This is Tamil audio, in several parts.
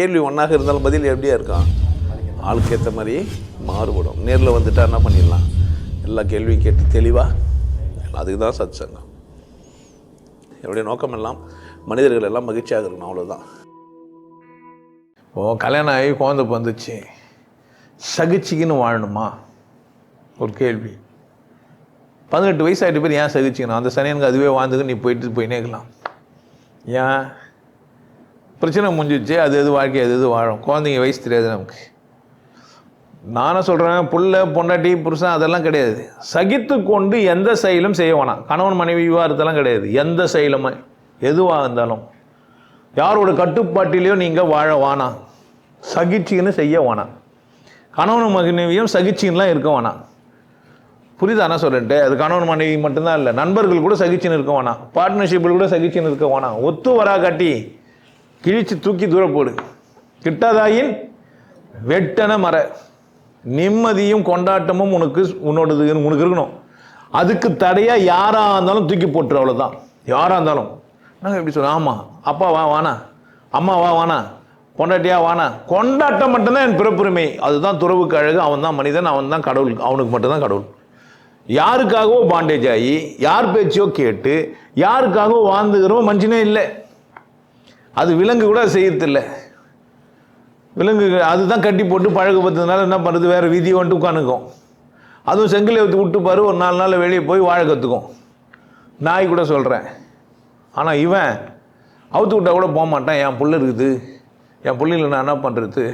கேள்வி ஒன்றாக இருந்தாலும் பதில் எப்படியா இருக்கான் ஆளுக்கு ஏற்ற மாதிரி மாறுபடும். நேரில் வந்துட்டா என்ன பண்ணிடலாம்? எல்லா கேள்வியும் கேட்டு தெளிவாக அதுக்கு தான் சத் சங்கம் என்னுடைய நோக்கம் எல்லாம் மனிதர்கள் எல்லாம் மகிழ்ச்சியாக இருக்கணும் அவ்வளோதான் ஓ கல்யாணம் ஆகி குழந்தை வந்துச்சு சகிச்சிக்கின்னு வாழணுமா? ஒரு கேள்வி. பதினெட்டு வயசு ஆகிட்டு பேர் ஏன் சகிச்சிக்கணும்? அந்த சனியனுக்கு அதுவே வாழ்ந்துக்கு நீ போயிட்டு போய் ஏன்? பிரச்சனை முடிஞ்சிச்சு அது எது வாழ்க்கை அது எது வாழும். குழந்தைங்க வயசு தெரியாது நமக்கு. நானும் சொல்கிறேன் புள்ள பொண்டாட்டி புருஷன் அதெல்லாம் கிடையாது. சகித்து கொண்டு எந்த செயலும் செய்ய வேணாம். கணவன் மனைவி விவாதத்தெல்லாம் கிடையாது. எந்த செயலுமே. எதுவாக இருந்தாலும். யாரோட கட்டுப்பாட்டிலையோ நீங்கள் வாழ வேணாம். சகிச்சின்னு செய்ய வேணாம். கணவன் மனைவியும் சகிச்சின்லாம் இருக்க வேணாம். புரிதானா சொல்லிட்டு அது கணவன் மனைவி மட்டும்தான் இல்லை. நண்பர்கள் கூட சகிச்சின்னு இருக்க வேணாம். பார்ட்னர்ஷிப்பில் கூட சகிச்சின்னு இருக்க வேணாம். ஒத்து வரா காட்டி கிழிச்சு தூக்கி தூர போடு. கிட்டாதாயின் வெட்டன மர. நிம்மதியும் கொண்டாட்டமும் உனக்கு உன்னோடது உனக்கு இருக்கணும். அதுக்கு தடையாக யாராக இருந்தாலும் தூக்கி போட்டுரு அவ்வளோதான் யாராக இருந்தாலும். நாங்கள் எப்படி சொல்கிறோம் ஆமாம் அப்பா வா வானா அம்மா வா வானா பொண்டாட்டியா வானா கொண்டாட்டம் மட்டும்தான் என் பிறப்புரிமை. அதுதான் துறவுக்கு அழகு. அவன் தான் மனிதன் அவன் தான் கடவுள். அவனுக்கு மட்டும்தான் கடவுள். யாருக்காகவோ பாண்டேஜ் ஆகி யார் பேச்சையோ கேட்டு யாருக்காகவோ வாழ்ந்துக்கிறவோ மனுஷனே இல்லை. அது விலங்கு கூட செய்யறதில்லை. விலங்கு அதுதான் கட்டி போட்டு பழகு பார்த்ததுனால என்ன பண்ணுறது வேறு வீதியை வந்துட்டு உட்காந்துக்கும். அதுவும் செங்கலை விட்டு விட்டு பாரு ஒரு நாலு நாள் வெளியே போய் வாழ கற்றுக்கும் நாய் கூட சொல்கிறேன் ஆனால் இவன் அவுத்து விட்டா கூட போக மாட்டான். என் புள்ள இருக்குது. என் புள்ளையில நான் என்ன பண்ணுறது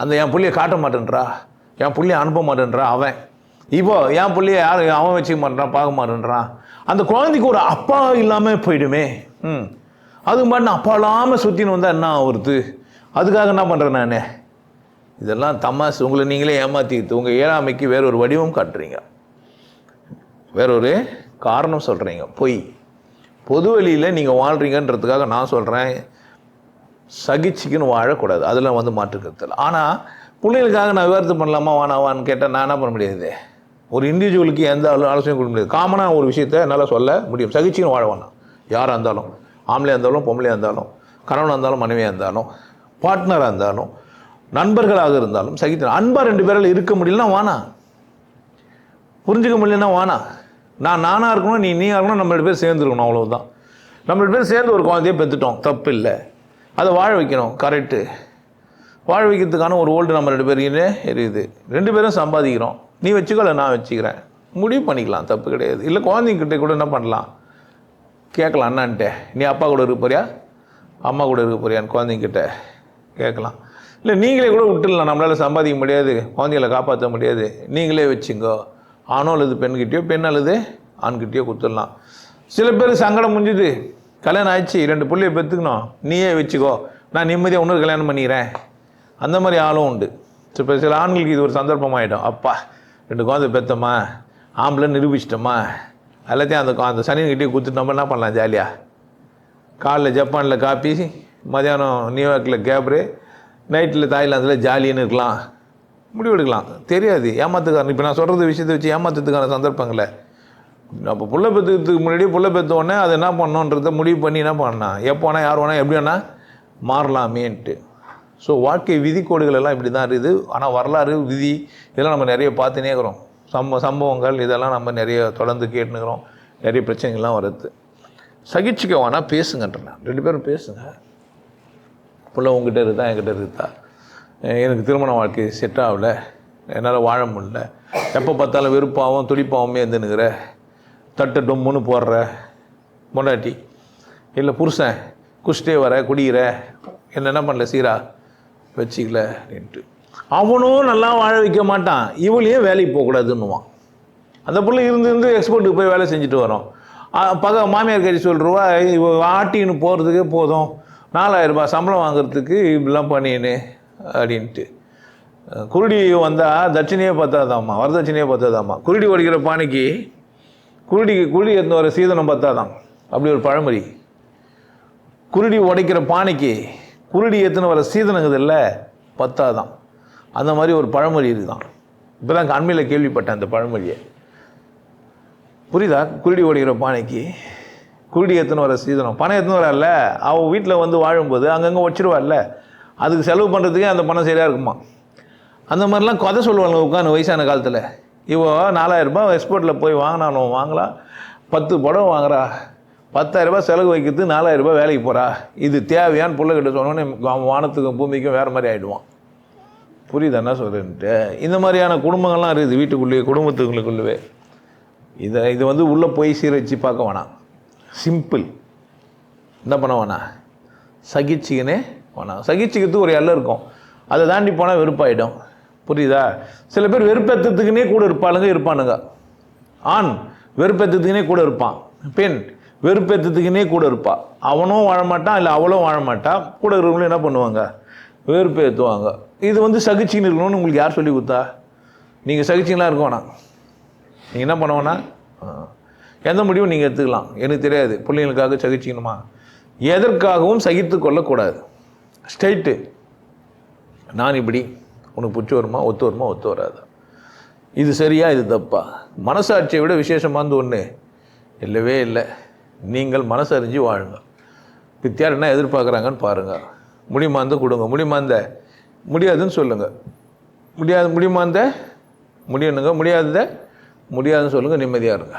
அந்த என் புள்ளைய காட்ட மாட்டேன்றா? என் பிள்ளைய அனுப்ப மாட்டேன்றா அவன்? இப்போ என் பிள்ளைய யார்? அவன் வச்சுக்க மாட்டேறான் பார்க்க மாட்டேன்றான். அந்த குழந்தைக்கு ஒரு அப்பா இல்லாமல் போயிடுமே. ம். அது மாதிரி நான் அப்பாலாமல் சுற்றின்னு வந்தால் என்ன ஆகுறது அதுக்காக என்ன பண்ணுறேன் நான்? இதெல்லாம் தமாஸ் உங்களை நீங்களே ஏமாற்றிக்கிட்டு உங்கள் ஏழாமைக்கு வேற ஒரு வடிவம் காட்டுறீங்க. வேறொரு காரணம் சொல்கிறீங்க பொய். பொது வழியில் நீங்கள் வாழ்கிறீங்கன்றதுக்காக நான் சொல்கிறேன் சகிச்சுக்குன்னு வாழக்கூடாது. அதில் வந்து மாற்றுக்கிறது ஆனால் பிள்ளைகளுக்காக நான் விவரத்து பண்ணலாமா வானாவான்னு கேட்டால் நான் என்ன பண்ண முடியாது? ஒரு இண்டிவிஜுவலுக்கு எந்த ஆலோசனையும் கொடுக்க முடியாது. காமனாக ஒரு விஷயத்தை என்னால் சொல்ல முடியும். சகிச்சுன்னு வாழ வேணாம். யாராக இருந்தாலும். ஆம்பளையாக இருந்தாலும் பொம்பளையாக இருந்தாலும் கணவனாக இருந்தாலும் மனைவியாக இருந்தாலும் பார்ட்னராக இருந்தாலும் நண்பர்களாக இருந்தாலும் சகித்து அன்பாக ரெண்டு பேரால் இருக்க முடியலன்னா வானா? புரிஞ்சுக்க முடியலன்னா வானா? நான் நானாக இருக்கணும் நீ நீயாக இருக்கணும் நம்ம ரெண்டு பேர் சேர்ந்துருக்கணும் அவ்வளோதான் நம்ம ரெண்டு பேர் சேர்ந்து ஒரு குழந்தைய பெற்றுட்டோம் தப்பு இல்லை அதை வாழ வைக்கணும் கரெக்டு வாழ வைக்கிறதுக்கான ஒரு ஓல்டு நம்ம ரெண்டு பேரையுமே எரியுது. ரெண்டு பேரும் சம்பாதிக்கிறோம். நீ வச்சுக்கல நான் வச்சுக்கிறேன். முடிவு பண்ணிக்கலாம் தப்பு கிடையாது. இல்லை குழந்தைங்கிட்ட கூட என்ன பண்ணலாம்? கேட்கலாம் அண்ணான்ட்ட. நீ அப்பா கூட இருக்க போறியா? அம்மா கூட இருக்க போறியான்னு குழந்தைங்கிட்ட கேட்கலாம். இல்லை நீங்களே கூட விட்டுடலாம். நம்மளால் சம்பாதிக்க முடியாது. குழந்தைகளை காப்பாற்ற முடியாது. நீங்களே வச்சுங்கோ. ஆணோ அல்லது பெண்கிட்டயோ பெண் அல்லது ஆண்கிட்டயோ கொடுத்துடலாம் சில பேர் சங்கடம் முடிஞ்சுது கல்யாணம் ஆயிடுச்சு. ரெண்டு பிள்ளைய பெற்றுக்கணும். நீயே வச்சுக்கோ. நான் நிம்மதியாக இன்னொரு கல்யாணம் பண்ணிக்கிறேன். அந்த மாதிரி ஆளும் உண்டு. இப்போ சில ஆண்களுக்கு இது ஒரு சந்தர்ப்பம் ஆகிடும் அப்பா ரெண்டு குழந்தை பெற்றோமா ஆம்பளை நிரூபிச்சிட்டோமா? எல்லாத்தையும் அந்த அந்த சனின்கிட்டே கொடுத்துட்டு நம்ம என்ன பண்ணலாம் ஜாலியாக காலைல ஜப்பானில் காப்பி மதியானம் நியூயார்க்கில் கேப்ரு நைட்டில் தாய்லாந்தில் ஜாலின்னு இருக்கலாம். முடிவெடுக்கலாம். தெரியாது. ஏமாத்துக்காரன். இப்போ நான் சொல்கிறது விஷயத்தை வச்சு ஏமாத்துறதுக்கான சந்தர்ப்பங்களை அப்போ புள்ள பெற்றுக்கிறதுக்கு முன்னாடி புள்ள பெற்ற உடனே அதை என்ன பண்ணணுன்றதை முடிவு பண்ணி என்ன பண்ணலாம் எப்போ வேணால் யார் வேணால் எப்படி வேணால் மாறலாமேன்ட்டு. ஸோ வாழ்க்கை விதிக்கோடுகள் எல்லாம் இப்படி தான் இருக்குது. ஆனால் வரலாறு விதி இதெல்லாம் நம்ம நிறைய பார்த்துனே இருக்கிறோம். சம்ப சம்பவங்கள் இதெல்லாம் நம்ம நிறைய தொடர்ந்து கேட்டுனுக்கிறோம். நிறைய பிரச்சனைகள்லாம் வருது. சகிச்சுக்க வேணால் பேசுங்கன்றேன் ரெண்டு பேரும் பேசுங்க. புள்ள உங்ககிட்ட இருக்குதா? என்கிட்ட இருக்குதா? எனக்கு திருமண வாழ்க்கை செட் ஆகல. என்னால் வாழ முடியல. எப்போ பார்த்தாலும் வெறுப்பாகவும் துடிப்பாகவுமே இருந்துனுக்கிற தட்டு டொம்முன்னு போடுற மொண்டாட்டி இல்லை புருஷன் குஷ்டே வர குடிக்கிற என்னென்ன பண்ணல? சீரா? வச்சிக்கல அப்படின்ட்டு. அவனும் நல்லா வாழ வைக்க மாட்டான். இவளையும் வேலைக்கு போகக்கூடாதுன்னுவான் அந்த பிள்ளை இருந்து இருந்து எக்ஸ்போர்ட்டுக்கு போய் வேலை செஞ்சுட்டு வரோம் பக மாமியார் கறி சொல்கிறவா இவ ஆட்டின்னு போகிறதுக்கே போதும். நாலாயிரம் ரூபாய் சம்பளம் வாங்குறதுக்கு இப்படிலாம் பண்ணினு அப்படின்ட்டு. குருடி வந்தால் தட்சணையே பத்தாதாம்மா வரதட்சணையே பத்தாதாம்மா குருடி ஒடிக்கிற பானைக்கு குருடிக்கு குருடி எடுத்து வர சீதனம் பத்தாதான் அப்படி ஒரு பழமொழி. குருடி உடைக்கிற பானைக்கு குருடி ஏற்றுன்னு வர சீதனங்குது இல்லை பத்தாதான். அந்த மாதிரி ஒரு பழமொழி இதுதான். இப்போ தான் அண்மையில் கேள்விப்பட்டேன் அந்த பழமொழியை. புரியுதா? குருடி ஓடுகிற பானைக்கு. குருடி எத்தனை வர சீதனம்? பணம் எடுத்துன்னு வரல அவள் வீட்டில் வந்து வாழும்போது அங்கங்கே வச்சிருவாள்ல அதுக்கு செலவு பண்ணுறதுக்கே அந்த பணம் சரியாக இருக்குமா? அந்த மாதிரிலாம் கதை சொல்லுவாங்க உட்காந்து வயசான காலத்தில். இவோ நாலாயிரரூபா எக்ஸ்போர்ட்டில் போய் வாங்கினாலும் வாங்கலாம் பத்து படம் வாங்குறா. பத்தாயிரரூபா செலவு வைக்கிறது நாலாயிரரூபா வேலைக்கு போகிறா இது தேவையான்னு பிள்ளைகிட்ட சொன்னோன்னே வானத்துக்கும் பூமிக்கும் வேறு மாதிரி ஆகிடுவான் புரியுது என்ன சொல்கிறேன்ட்டு இந்த மாதிரியான குடும்பங்கள்லாம் இருக்குது வீட்டுக்குள்ளேயே குடும்பத்துக்குள்ளே இதை இது வந்து உள்ளே போய் சீரழிச்சு பார்க்க வேணாம். சிம்பிள் என்ன பண்ண வேணாம்? சகிச்சிக்கினே வேணாம். சகிச்சிக்கிறதுக்கு ஒரு எல்லாம் இருக்கும். அதை தாண்டி போனால் வெறுப்பாயிடும். புரியுதா? சில பேர் வெறுப்பேற்றத்துக்குனே கூட இருப்பாளுங்க இருப்பானுங்க. ஆண் வெறுப்பேற்றத்துக்குனே கூட இருப்பான். பெண் வெறுப்பேற்றத்துக்குனே கூட இருப்பாள் அவனும் வாழமாட்டான் இல்லை அவளும் வாழமாட்டான். கூட இருக்கிறவங்களும் என்ன பண்ணுவாங்க? வெறுப்பேற்றுவாங்க இது வந்து சகிச்சின்னு இருக்கணும்னு உங்களுக்கு யார் சொல்லி கொடுத்தா? நீங்கள் சகிச்சிங்களா இருக்க வேணாம். நீங்கள் என்ன பண்ணுவோன்னா எந்த முடிவும் நீங்கள் எடுத்துக்கலாம். எனக்கு தெரியாது. பிள்ளைங்களுக்காக சகிச்சிக்கணுமா? எதற்காகவும் சகித்து கொள்ளக்கூடாது. ஸ்ட்ரைட்டு நான் இப்படி. உனக்கு பிடிச்சி வருமா? ஒத்து வருமா? ஒத்து வராது. இது சரியா? இது தப்பா? மனசாட்சியை விட விசேஷமானது ஒன்று இல்லவே இல்லை. நீங்கள் மனசறிஞ்சு வாழுங்க வித்தியார் என்ன எதிர்பார்க்குறாங்கன்னு பாருங்கள் முடியுமாந்த கொடுங்க. முடியுமாந்த முடியாதுன்னு சொல்லுங்கள் முடியாது முடியுமாந்த முடியணுங்க. முடியாதத? முடியாதுன்னு சொல்லுங்கள் நிம்மதியாக இருங்க.